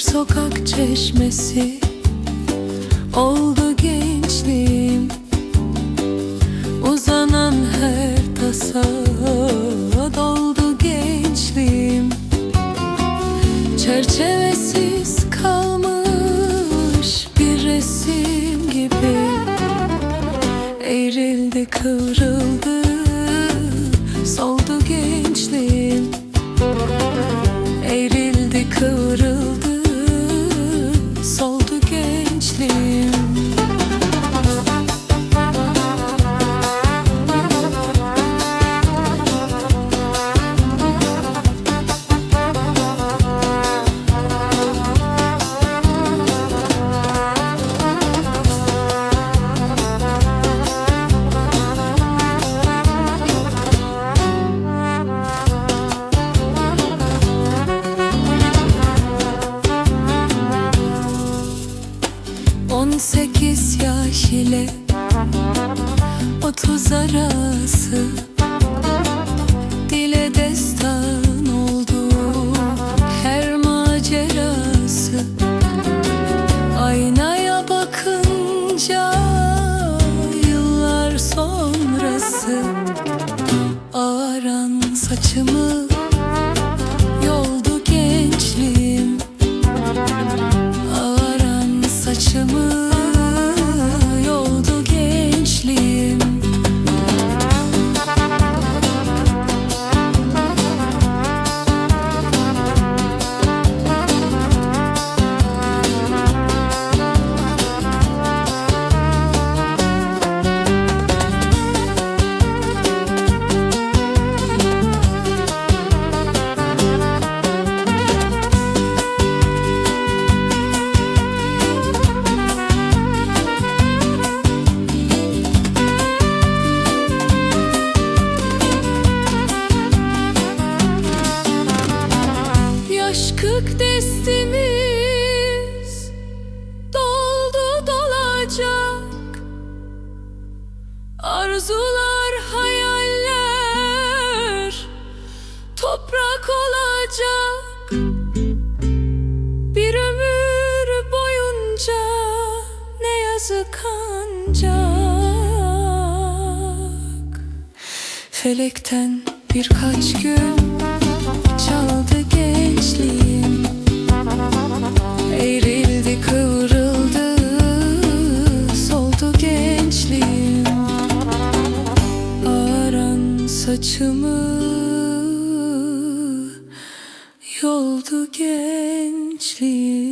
sokak çeşmesi Oldu gençliğim. Uzanan her tasa Doldu gençliğim. Çerçevesiz kalmış bir resim gibi Eğrildi kıvrıldı sekiz yaş ile Otuz arası Dile destan oldu. Her macerası Aynaya bakınca Yıllar sonrası Ağaran saçımı Yoldu gençliğim. Saçımı Arzular hayaller toprak olacak. Bir ömür boyunca ne yazık ancak Felekten birkaç gün saçımı yoldu gençliğim